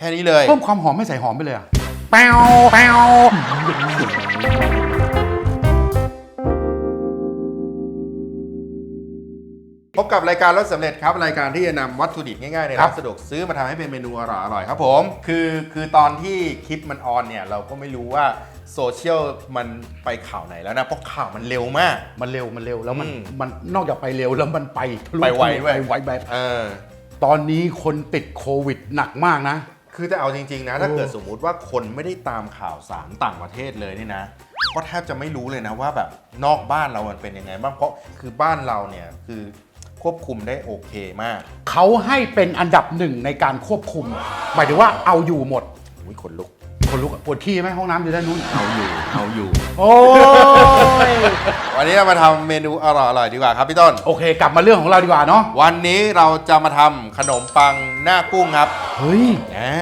แค่นี้เลย เพิ่มความหอมไม่ใส่หอมไปเลยอะแป้วแป้วพบกับรายการรสสำเร็จครับ รายการที่จะนำวัตถุดิบง่ายๆในร้านสะดวกซื้อมาทำให้เป็นเมนูอร่อยๆครับผม คือคือตอนที่คลิปมันออนเนี่ย เราก็ไม่รู้ว่าโซเชียลมันไปข่าวไหนแล้วนะ เพราะข่าวมันเร็วมาก มันเร็วมันเร็วแล้วมันอืมมันนอกจากไปเร็วแล้วมันไปทะลุไปไวด้วยไปไวแบบเออ ตอนนี้คนติดโควิดหนักมากนะ คือจะเอาจริงๆนะ ถ้าโอ้เกิดสมมุติว่าคนไม่ได้ตามข่าวสารต่างประเทศเลยนี่นะก็แทบจะไม่รู้เลยนะว่าแบบนอกบ้านเรามันเป็นยังไงบ้างเพราะคือบ้านเราเนี่ยคือควบคุมได้โอเคมากเขาให้เป็นอันดับหนึ่งในการควบคุม หมายถึงว่าเอาอยู่หมดอุ้ยขนลุก คนลุกอะปวดขี้ไหมห้องน้ำอยู่ด้านนู้น เอาอยู่เอาอยู่โอ้ย วันนี้เรามาทำเมนูอร่อยๆดีกว่าครับพี่ต้น โอเค กลับมาเรื่องของเราดีกว่าเนาะ วันนี้เราจะมาทำขนมปังหน้ากุ้งครับเฮ้ยอ่า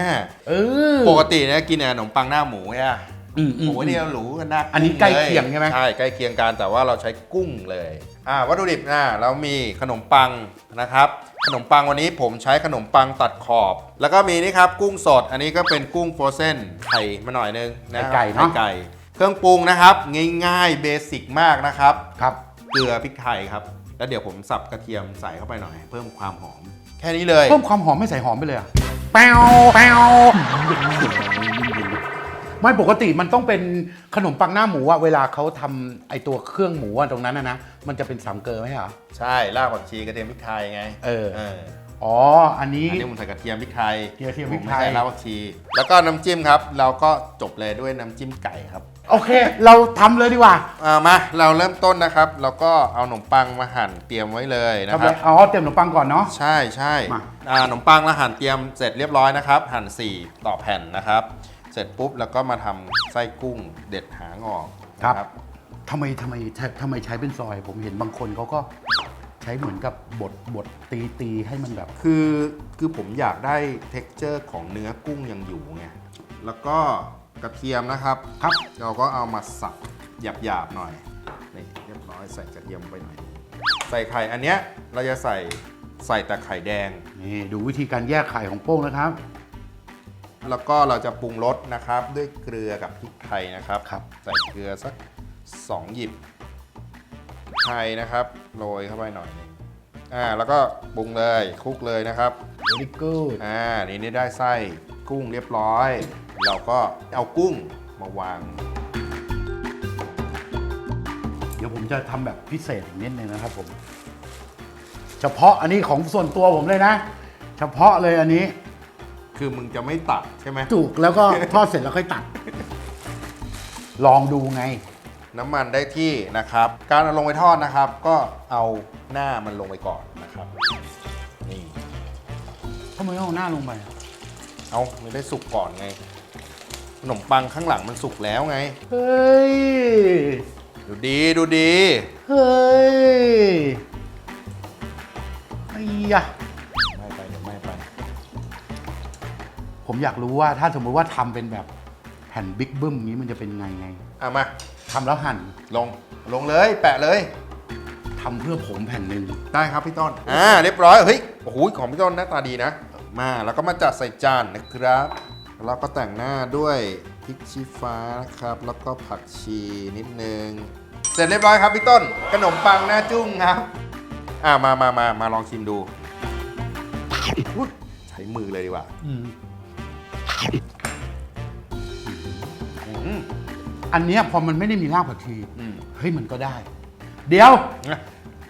เออ ปกติเนี่ยกินแต่ขนมปังหน้าหมูใช่ไหม อืมอืม โอ้ยนี่เราหรูกันหน้ากุ้งอันนี้ใกล้เคียงใช่ไหม ใช่ใกล้เคียงกันแต่ว่าเราใช้กุ้งเลยอ่าวัตถุดิบนะเรามีขนมปังนะครับ ขนมปังวันนี้ผมใช้ขนมปังตัดขอบ แล้วก็มีนี่ครับกุ้งสดอันนี้ก็เป็นกุ้งโฟรเซนไข่มาหน่อยนึงนะครับไก่เนอะ ไก่ เครื่องปรุงนะครับ ง่ายๆเบสิกมากนะครับ ครับ เกลือพริกไทยครับ แล้วเดี๋ยวผมสับกระเทียมใส่เข้าไปหน่อย เพิ่มความหอม แค่นี้เลย เพิ่มความหอมไม่ใส่หอมไปเลยอะแป้วแป้ว ไม่ปกติมันต้องเป็นขนมปังหน้าหมูอะเวลาเขาทำไอตัวเครื่องหมูอะตรงนั้นนะนะมันจะเป็นสามเกลือไหมเหรอ ใช่รากผักชีกระเทียมพริกไทยไงเออเออ อ๋ออันนี้ อันนี้ผมใส่กระเทียมพริกไทยกระเทียมพริกไทยผไม่ใส่รากผักชี แล้วก็น้ำจิ้มครับ เราก็จบเลยด้วยน้ำจิ้มไก่ครับโอเค เราทำเลยดีกว่าอ่ามาเราเริ่มต้นนะครับ เราก็เอาขนมปังมาหั่นเตรียมไว้เลยนะทำคเลรับ ยอ๋อเตรียมขนมปังก่อนเนาะ ใช่ใช่มา อ่าขนมปังเราหั่นเตรียมเสร็จเรียบร้อยนะครับ หั่น 4 ต่อแผ่นนะครับ เสร็จปุ๊บแล้วก็มาทำไส้กุ้งเด็ดหางออกนะทำไมทำไมทำไมใช้เป็นซอย ผมเห็นบางคนเขาก็ใช้เหมือนกับบดบดตีตีให้มันแบบ คือคือผมอยากได้ t e x t อร์ของเนื้อกุ้งยังอยู่ไงแล้วก็กระเทียมนะครับครับ เราก็เอามาสับหยาบๆหน่อยนี่เรียบร้อยใส่กระเทียมไปหน่อยใส่ไข่อันเนี้ยเราจะใส่ใส่แต่ไข่แดง นี่ดูวิธีการแยกไข่ของโป้งนะครับ แล้วก็เราจะปรุงรสนะครับ ด้วยเกลือกับพริกไทยนะครับครับ ใส่เกลือสัก 2 หยิบไทยนะครับโรยเข้าไปหน่อยหนึงอ่าแล้วก็ปรุงเลยคลุกเลยนะครับ very good อ่านี่นี่ได้ไส้กุ้งเรียบร้อย เราก็เอากุ้งมาวาง เดี๋ยวผมจะทำแบบพิเศษอีกนิดนึงนะครับผม เฉพาะอันนี้ของส่วนตัวผมเลยนะ เฉพาะเลยอันนี้ คือมึงจะไม่ตัดใช่ไหมจุกแล้วก็ทอดเสร็จแล้วค่อยตัด ลองดูไง น้ำมันได้ที่นะครับ การเอาลงไปทอดนะครับ ก็เอาหน้ามันลงไปก่อนนะครับ นี่ ทำไมเอาหน้าลงไปอะเอาไม่ได้สุกก่อนไง ขนมปังข้างหลังมันสุกแล้วไง เฮ้ย ดูดีดูดี เฮ้ยไอ้ยะ ผมอยากรู้ว่าถ้าสมมติว่าทำเป็นแบบแผ่นบิ๊กบึ้มอย่างนี้มันจะเป็นไงไงอะมา ทำแล้วหั่นลง ลงเลย แปะเลย ทำเพื่อผมแผ่นหนึ่งได้ครับพี่ต้น อ่า เรียบร้อย เฮ้ย โอ้โห ของพี่ต้นหน้าตาดีนะ มาแล้วก็มาจัดใส่จานนะครับ แล้วก็แต่งหน้าด้วยพริกชี้ฟ้านะครับ แล้วก็ผักชีนิดนึง เสร็จเรียบร้อยครับพี่ต้น ขนมปังหน้าจุ้งครับ อ่ามามามามาลองชิมดูอุ๊ยใช้มือเลยดีกว่า อืม อันเนี้ยพอมันไม่ได้มีรากผักชีอืม เฮ้ยมันก็ได้ เดี๋ยวนะ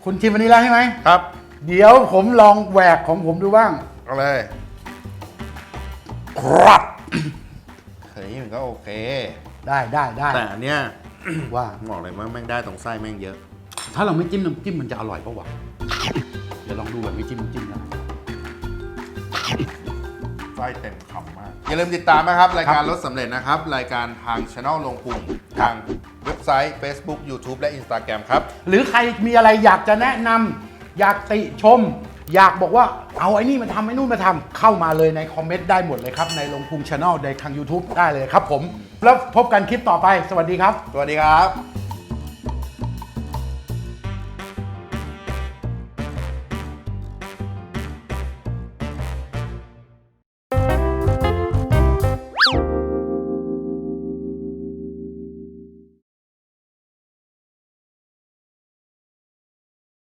คุณชิมอันนี้แล้วใช่ไหม ครับเดี๋ยวผมลองแหวกของผมดูบ้าง เอาเลยครับเฮ้ยมันก็โอเค ได้ได้ได้แต่อันเนี้ย ว่า บอกเลยว่าแม่งได้ตรงไส้แม่งเยอะ ถ้าเราไม่จิ้มน้ำจิ้มมันจะอร่อยปะวะเดี๋ยวลองดูแบบไม่จิ้มน้ำจิ้มนะ ไส้เต็มคำมาก อย่าลืมติดตามนะครับ รายการรถสำเร็จนะครับ รายการทางช anel ลงพุงทางเว็บไซต์ Facebook YouTube และ Instagram ครับ หรือใครมีอะไรอยากจะแนะนำอยากติชม อยากบอกว่าเอาไอ้นี่มาทำไอ้นู่นมาทำเข้ามาเลยในคอมเมนต์ได้หมดเลยครับ ในลงพุงช anel ในทาง YouTube ได้เลยครับผม แล้วพบกันคลิปต่อไป สวัสดีครับ สวัสดีครับ